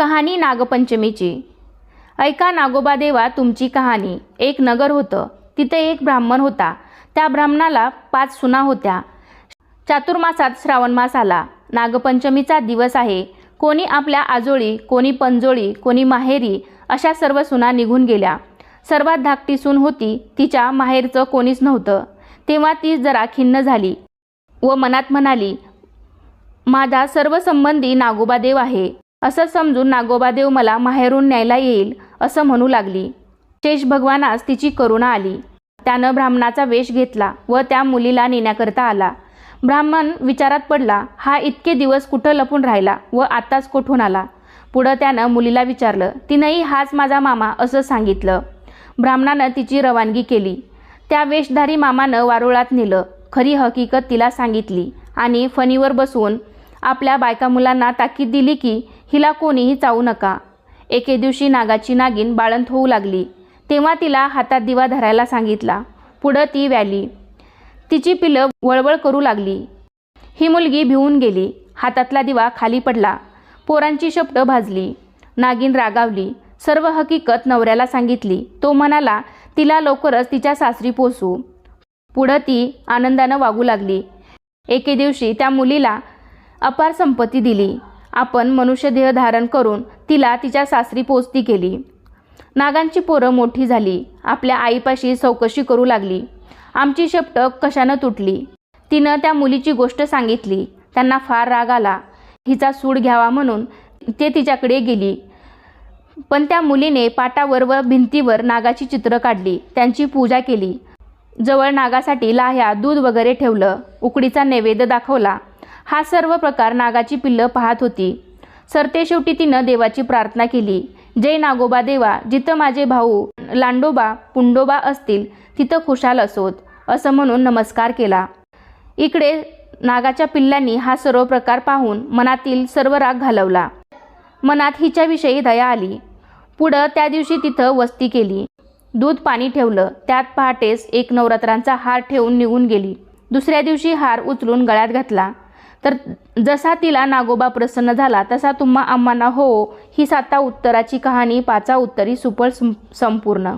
कहाणी नागपंचमीची. ऐका नागोबा देवा तुमची कहाणी. एक नगर होतं. तिथे एक ब्राह्मण होता. त्या ब्राह्मणाला पाच सुना होत्या. चातुर्मासात श्रावण मास आला. नागपंचमीचा दिवस आहे. कोणी आपल्या आजोळी कोणी पंजोळी कोणी माहेरी अशा सर्व सुना निघून गेल्या. सर्वात धाकटी सून होती. तिच्या माहेरचं कोणीच नव्हतं. तेव्हा ती जरा खिन्न झाली व मनात म्हणाली माझा सर्व संबंधी नागोबादेव आहे. असं समजून नागोबादेव मला माहेरून न्यायला येईल असं म्हणू लागली. शेष भगवानास तिची करुणा आली. त्यानं ब्राह्मणाचा वेश घेतला व त्या मुलीला नेण्याकरता आला. ब्राह्मण विचारात पडला हा इतके दिवस कुठं लपून राहिला व आताच कोठून आला? पुढं त्यानं मुलीला विचारलं तिनंही हाच माझा मामा असं सांगितलं. ब्राह्मणानं तिची रवानगी केली. त्या वेशधारी मामानं वारुळात नेलं. खरी हकीकत तिला सांगितली आणि फणीवर बसून आपल्या बायका मुलांना ताकीद दिली की हिला कोणीही चावू नका. एके दिवशी नागाची नागिन बाळंत होऊ लागली. तेव्हा तिला हातात दिवा धरायला सांगितला. पुढं ती व्याली. तिची पिलं वळवळ करू लागली. ही मुलगी भिवून गेली. हातातला दिवा खाली पडला. पोरांची शब्द भाजली. नागिन रागावली. सर्व हकीकत नवऱ्याला सांगितली. तो म्हणाला तिला लवकरच तिच्या सासरी पोचू पुढं ती आनंदानं वागू लागली. एके दिवशी त्या मुलीला अपार संपत्ती दिली. आपण मनुष्यदेह धारण करून तिला तिच्या सासरी पोचती केली. नागांची पोरं मोठी झाली. आपल्या आईपाशी चौकशी करू लागली. आमची शपट कशानं तुटली? तिनं त्या मुलीची गोष्ट सांगितली. त्यांना फार राग आला. हिचा सूड घ्यावा म्हणून ते तिच्याकडे गेली. पण त्या मुलीने पाटावर व भिंतीवर नागाची चित्र काढली. त्यांची पूजा केली. जवळ नागासाठी लाह्या दूध वगैरे ठेवलं. उकडीचा नैवेद्य दाखवला. हा सर्व प्रकार नागाची पिल्लं पाहत होती. सरतेशेवटी तिनं देवाची प्रार्थना केली. जय नागोबा देवा जिथं माझे भाऊ लांडोबा पुंडोबा असतील तिथं खुशाल असोत असं म्हणून नमस्कार केला. इकडे नागाच्या पिल्लांनी हा सर्व प्रकार पाहून मनातील सर्व राग घालवला. मनात हिच्याविषयी दया आली. पुढं त्या दिवशी तिथं वस्ती केली. दूध पाणी ठेवलं. त्यात पहाटेस एक नवरात्रांचा हार ठेवून निघून गेली. दुसऱ्या दिवशी हार उचलून गळ्यात घातला. तर जसा तिला नागोबा प्रसन्न झाला तसा तुम्हा आम्हाला हो ही साता उत्तराची कहाणी पाचा उत्तरी सुपर सं- संपूर्ण.